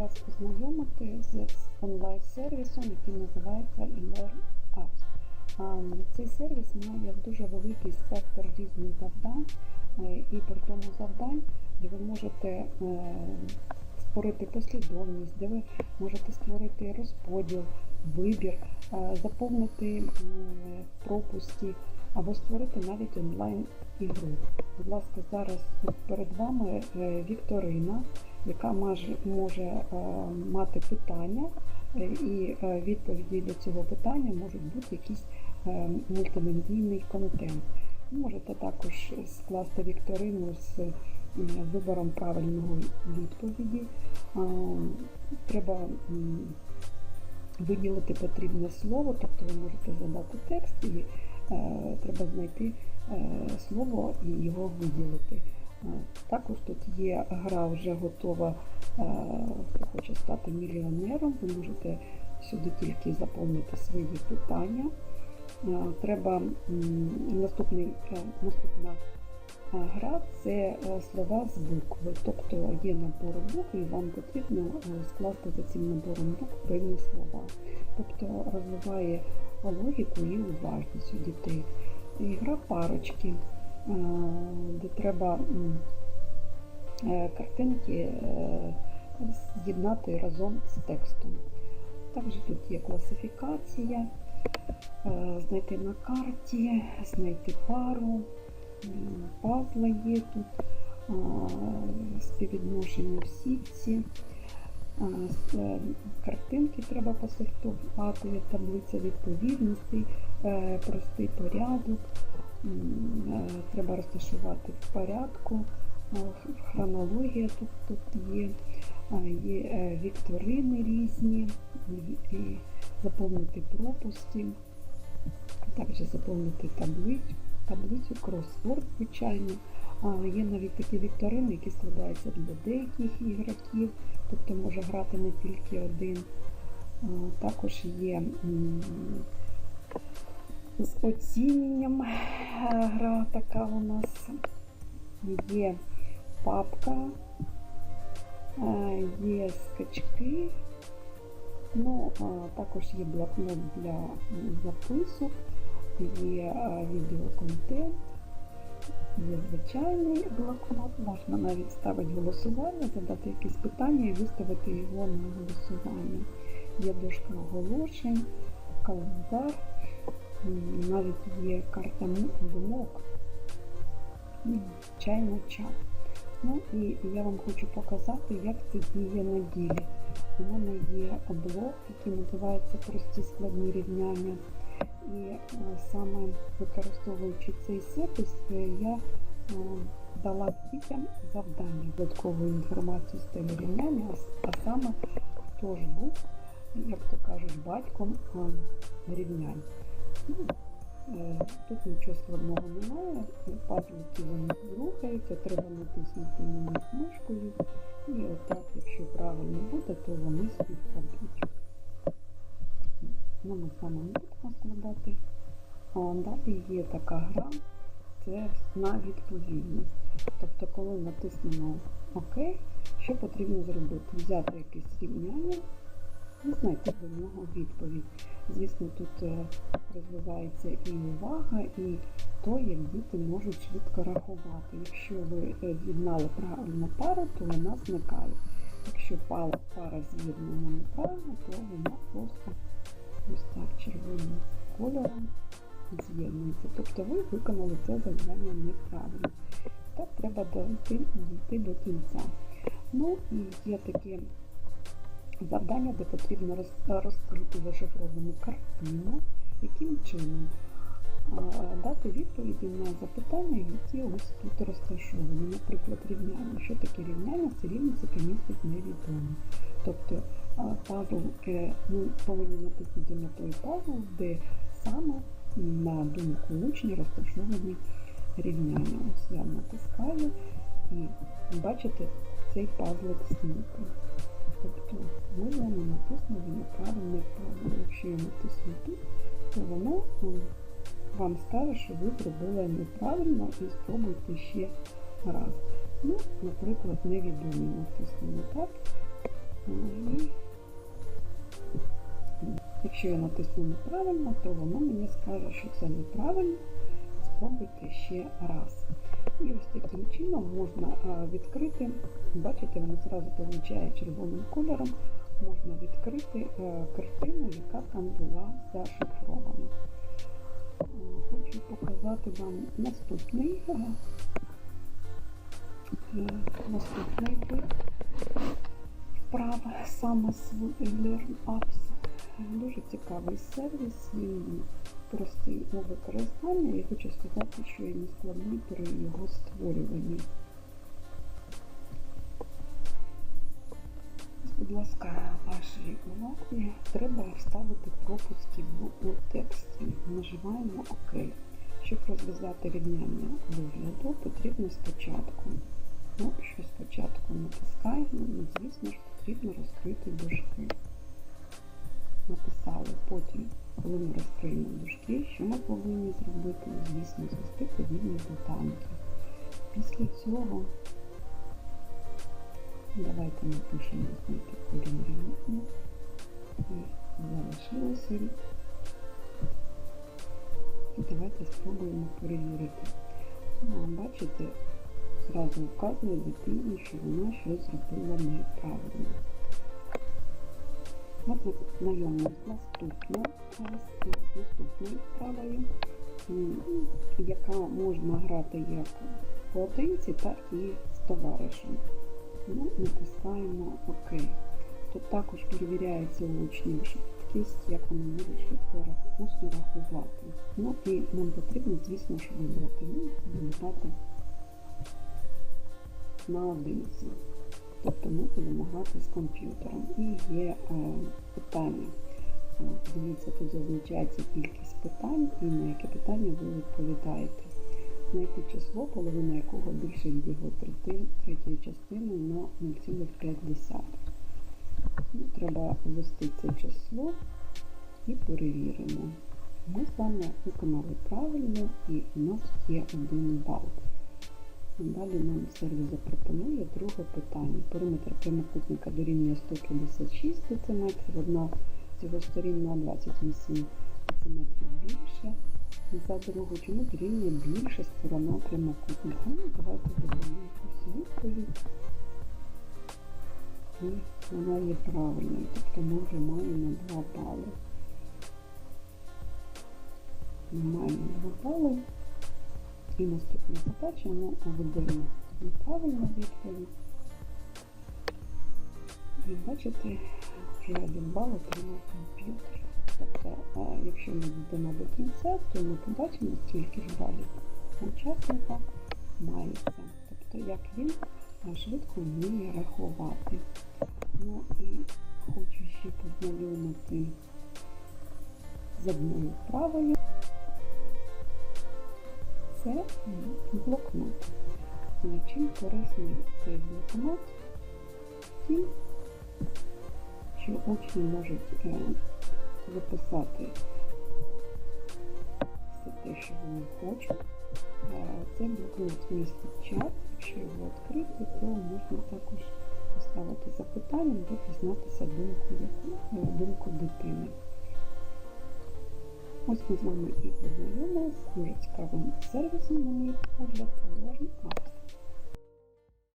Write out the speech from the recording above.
вас познайомити з онлайн-сервісом, який називається LearnApps. А, Цей сервіс має дуже великий спектр різних завдань е, і при тому завдань, де ви можете е, створити послідовність, де ви можете створити розподіл, вибір, е, заповнити пропусті або створити навіть онлайн-ігру. Будь ласка, зараз перед вами Вікторина, яка може е, мати питання, е, і е, відповіді до цього питання можуть бути якийсь е, мультимедійний контент. Можете також скласти вікторину з вибором правильної відповіді. Треба виділити потрібне слово, тобто ви можете задати текст і треба знайти слово і його виділити. Також тут є гра вже готова, е, хто хоче стати мільйонером, ви можете сюди тільки заповнити свої питання. Е, Треба наступний, е, наступна гра це слова з букви. Тобто є набор букв, і вам потрібно скласти за цим набором букв певні слова. Тобто розвиває логіку і уважність у дітей. І гра парочки, де треба е, картинки е, з'єднати разом з текстом. Також тут є класифікація, е, знайти на карті, знайти пару, пазли є тут, е, співвідношення в сітці. е, е, Картинки треба посортувати, таблиця відповідностей, е, простий порядок. Е, Треба розташувати в порядку, е, х- хронологія тут, тут є, є е, вікторини різні, заповнити пропуски, також заповнити таблицю, таблицю кросворд, звичайно. Є навіть такі вікторини, які складаються для деяких ігроків, тобто може грати не тільки один. Також є з оціненням е, гра така у нас. Є папка, е, є скачки, ну, також є блокнот для записок, є е, відеоконтент, є звичайний блокнот, можна навіть ставити голосування, задати якісь питання і виставити його на голосування. Є дошка оголошень, календар, навіть є карта думок, м, чайна чат. Ну і я вам хочу показати, як це діє на ділі. У мене є блок, який називається Прості складні рівняння. І е, саме використовуючи цей сервіс, е, я е, дала дітям завдання додаткову інформацію з теми рівняння, а саме хто ж був, як то кажуть, батьком рівнянь. Е, Тут нічого складного немає, пазлики вони рухаються, треба натиснути на них мишкою, і отак, якщо правильно буде, то вони співпадуть. Ну, ми саме не будемо складати. А далі є така гра, це на відповідність. Тобто, коли натиснемо ОК, що потрібно зробити? Взяти якесь рівняння і знайти до нього відповідь. Звісно, тут е, розвивається і увага, і то, як діти можуть швидко рахувати. Якщо ви е, з'єднали правильно пару, то вона зникає. Якщо пара, з'єднана неправильно, то вона просто ось так червоним кольором з'єднується. Тобто ви виконали це завдання неправильно. Так треба дійти до кінця. Ну і є таке завдання, де потрібно розкрити зашифровану картину, яким чином дати відповіді на запитання, які ось тут розташовані. Наприклад, рівняння. Що таке рівняння? Це рівність, яка містить невідоме. Тобто пазл, е, ми повинні натиснути на той пазл, де саме на думку учня розташовані рівняння. Ось я натискаю і бачите, цей пазлик зникне. Ми з вами натиснули неправильний. Якщо я натисну тут, то воно вам скаже, що ви зробили неправильно і спробуйте ще раз. Ну, наприклад, невідомі натиснемо так. Якщо я натисну неправильно, то воно мені скаже, що це неправильно. Спробуйте ще раз. І ось таким чином можна а, відкрити, бачите, воно зразу позначає червоним кольором, можна відкрити е, картину, яка там була зашифрована. Е, Хочу показати вам наступний, е, наступний вид вправи саме з Learn Apps. Дуже цікавий сервіс, він простий у використанні і хочу сказати, що і не складний при його створюванні. Будь ласка, вашій увазі треба вставити пропуски у тексті. Нажимаємо ОК. Щоб розв'язати рівняння вигляду, потрібно спочатку. Ну, що спочатку натискаємо, ну, звісно ж, потрібно розкрити дужки. Написали. Потім, коли ми розкриємо дужки, що ми повинні зробити? Звісно, звести подібні доданки. Після цього давайте напишемо знайти корінь. І залишилося. І давайте спробуємо перевірити. Ну, бачите, зразу вказує дитині, що вона щось зробила неправильно. Ми знайомимося з наступною, вправою, яка можна грати як поодинці, так і з товаришем. Ну, натискаємо ОК. Тут також перевіряється учнів швидкість, як вони можуть швидко усно рахувати. Ну і нам потрібно, звісно ж, вибрати ну, будемо грати. Тобто ми будемо грати з комп'ютером. І є е, питання. Е, Дивіться, тут зазначається кількість питань і на яке питання ви відповідаєте. Знайти число, половина якого більше від його трети- третьої частини на 0,5. Ну, треба ввести це число і перевіримо. Ми з вами виконали правильно і у нас є один бал. Далі нам сервіс запропонує друге питання. Периметр прямокутника дорівнює 156 дм, одна з його сторін на 28 дм більше за другу. Чому дорівнює більша сторона прямокутника? Ну, давайте додамо якусь відповідь. І вона є правильною, тобто ми вже маємо 2 бали. Ми маємо 2 бали. І наступна задача, ми видаємо неправильну відповідь. І бачите, вже один бал отримав комп'ютер. Тобто, якщо ми дійдемо до кінця, то ми побачимо, скільки ж балів учасника мається. Тобто, як він швидко вміє рахувати. Ну і хочу ще познайомити з одною вправою. Це блокнот. Чим корисний цей блокнот? Тим, що учні можуть е, записати все те, що вони хочуть. Е, Цей блокнот містить чат. Якщо його відкрити, то можна також поставити запитання або дізнатися думку, думку дитини. Ось ми з вами і познайомилися з дуже цікавим сервісом, на мій погляд, Learn Apps.